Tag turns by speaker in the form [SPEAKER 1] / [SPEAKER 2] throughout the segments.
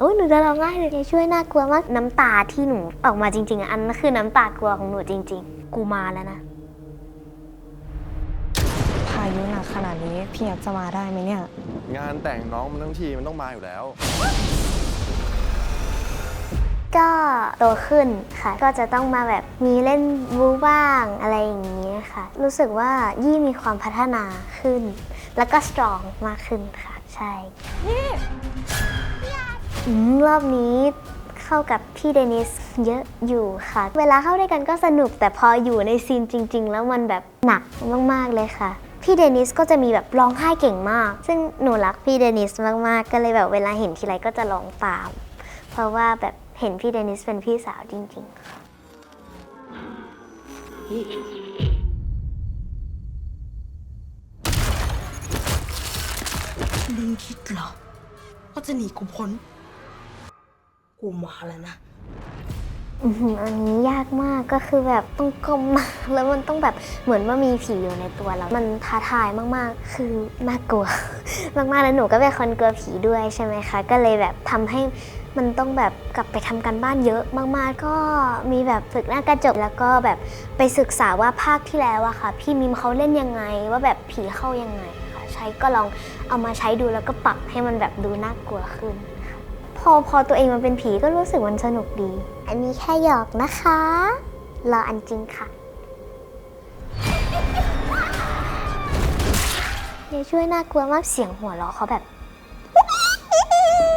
[SPEAKER 1] โอ้ยหนูจะร้องไห้เลยช่วยน่ากลัวมากน้ำตาที่หนูออกมาจริงๆอะอันนั้นคือน้ำตากลัวของหนูจริง ๆ กูมาแล้วนะ
[SPEAKER 2] พายุหนักขนาดนี้พี่ยักษ์จะมาได้ไหมเนี่ย
[SPEAKER 3] งานแต่งน้องมันทั้งทีมันต้องมาอยู่แล้ว
[SPEAKER 1] ก็โตขึ้นค่ะ ก็จะต้องมาแบบมีเล่นบูบ้างอะไรอย่างนี้ค่ะ รู้สึกว่ายี่มีความพัฒนาขึ้น แล้วก็สตรองมากขึ้นค่ะ ใช่ อืมรอบนี้เข้ากับพี่เดนิสเยอะอยู่ค่ะ เวลาเข้าด้วยกันก็สนุกแต่พออยู่ในซีนจริง ๆ แล้วมันแบบหนักมากๆเลยค่ะ พี่เดนิสก็จะมีแบบร้องไห้เก่งมาก ซึ่งหนูรักพี่เดนิสมากๆ ก็เลยแบบเวลาเห็นทีไรก็จะร้องตาม เพราะว่าแบบเห็นพี่เดนิสเป็นพี่สาวจริงๆค่ะ
[SPEAKER 4] มึงคิดเหรอว่าจะหนีกูพ้น กูมาแล้วนะ
[SPEAKER 1] อันนี้ยากมากก็คือแบบต้องก้มมากแล้วมันต้องแบบเหมือนว่ามีผีอยู่ในตัวเรา มันท้าทายมากๆ คือน่ากลัว มากๆแล้วหนูก็เป็นคนกลัวผีด้วยใช่ไหมคะ ก็เลยแบบทำให้มันต้องแบบกลับไปทำกันบ้านเยอะมากๆ ก็มีแบบฝึกหน้ากระจกแล้วก็แบบไปศึกษาว่าภาคที่แล้วอะค่ะ พี่มิมเขาเล่นยังไง ว่าแบบผีเข้ายังไงค่ะ ใช้ก็ลองเอามาใช้ดูแล้วก็ปรับให้มันแบบดูน่ากลัวขึ้น พอพอตัวเองมันเป็นผีก็รู้สึกมันสนุกดี อันนี้แค่หยอกนะคะ รออันจริงค่ะเดี๋ยวช่วยน่ากลัวมากเสียงหัวเราะเขาแบบ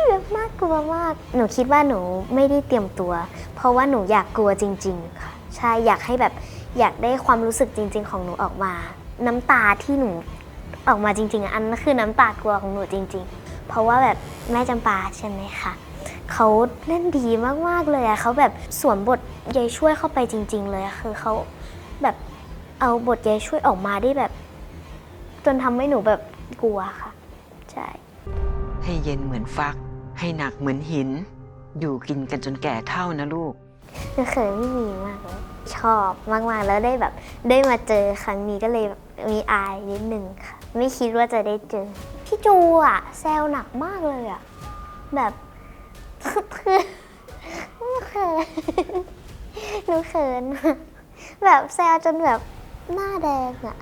[SPEAKER 1] แบบน่ากกลัวมาก หนูคิดว่าหนูไม่ได้เตรียมตัว เพราะว่าหนูอยากกลัวจริง ๆ ค่ะ ใช่อยากให้แบบอยากได้ความรู้สึกจริง ๆ ของหนูออกมา น้ำตาที่หนูออกมาจริง ๆอันนั้นคือน้ำตากลัวของหนูจริง ๆ เพราะว่าแบบแม่จำปาใช่ไหมคะเขาเล่นดีมากๆเลยอะเขาแบบสวมบทยายช่วยเข้าไปจริง ๆ เลยอะคือเขาแบบเอาบทยายช่วยออกมาได้แบบ จนทำให้หนูแบบกลัวค่ะ ใช่
[SPEAKER 5] ให้เย็นเหมือนฟัก ให้หนักเหมือนหิน อยู่กินกันจนแก่เท่านะลูก
[SPEAKER 1] หนูเคยไม่มีมากเลยชอบมากๆแล้วได้แบบ ได้มาเจอครั้งนี้ก็เลยแบบมีอายนิดนึงค่ะ ไม่คิดว่าจะได้เจอ พี่จูอะแซวหนักมากเลยอะแบบคือหนูเขินหนูเขินอะแบบแซวจนแบบหน้าแดงอะ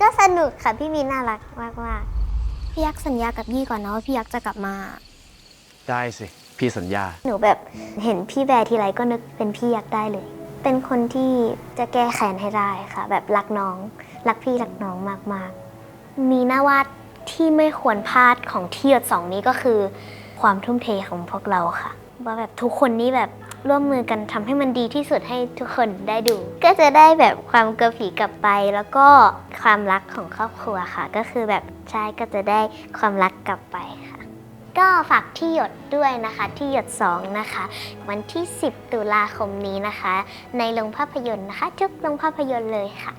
[SPEAKER 1] ก็สนุกค่ะพี่มีน่ารักมากๆพี่ยักษ์สัญญากับยี่ก่อนนะว่าพี่ยักษ์จะกลับมา
[SPEAKER 3] ได้สิ พี่สัญญา
[SPEAKER 1] หนูแบบเห็นพี่แบร์ทีไรก็นึกเป็นพี่ยักษ์ได้เลย เป็นคนที่จะแก้แค้นให้ได้ค่ะ แบบรักน้อง รักพี่รักน้องมากๆ มีหน้าวาด ที่ไม่ควรพลาดของที่หยดสองนี้ก็คือ ความทุ่มเทของพวกเราค่ะว่าแบบทุกคนนี่แบบร่วมมือกันทำให้มันดีที่สุดให้ทุกคนได้ดู ก็จะได้แบบความกระผีกลับไป แล้วก็ความรักของครอบครัวค่ะ ก็คือแบบใช่ก็จะได้ความรักกลับไปค่ะ ก็ฝากที่หยดด้วยนะคะที่หยด2นะคะ วันที่ 10 ตุลาคมนี้นะคะ ในโรงภาพยนตร์นะคะทุกโรงภาพยนตร์เลยค่ะ